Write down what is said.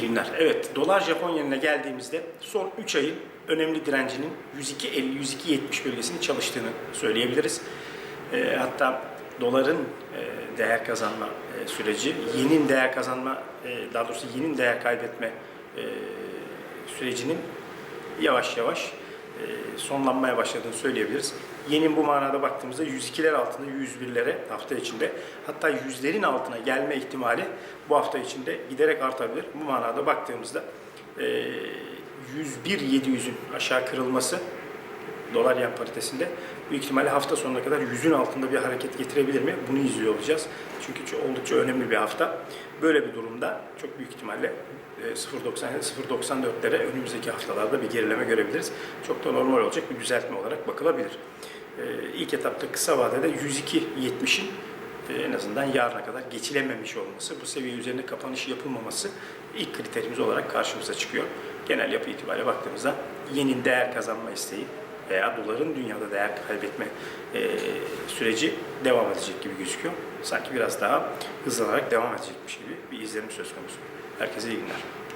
günler. Evet, dolar Japon yenine geldiğimizde son 3 ayın önemli direncinin 102.50-102.70 bölgesini çalıştığını söyleyebiliriz. E, hatta doların e, değer kazanma e, süreci, yenin değer kazanma, e, daha doğrusu yenin değer kaybetme e, sürecinin yavaş yavaş sonlanmaya başladığını söyleyebiliriz. Yenin bu manada baktığımızda 102'ler altında 101'lere hafta içinde hatta yüzlerin altına gelme ihtimali bu hafta içinde giderek artabilir. Bu manada baktığımızda e, 101.700'ün aşağı kırılması dolar yen paritesinde büyük ihtimalle hafta sonuna kadar yüzün altında bir hareket getirebilir mi? Bunu izliyor olacağız. Çünkü oldukça önemli bir hafta. Böyle bir durumda çok büyük ihtimalle e, 0.90 0.94'lere önümüzdeki haftalarda bir gerileme görebiliriz. Çok da normal olacak bir düzeltme olarak bakılabilir. E, İlk etapta kısa vadede 102.70'in e, en azından yarına kadar geçilememiş olması, bu seviye üzerinde kapanış yapılmaması ilk kriterimiz olarak karşımıza çıkıyor. Genel yapı itibariyle baktığımızda yenin değer kazanma isteği veya doların dünyada değer kaybetme e, süreci devam edecek gibi gözüküyor. Sanki biraz daha hızlanarak devam edecekmiş gibi bir izlenim söz konusu. Herkese iyi günler.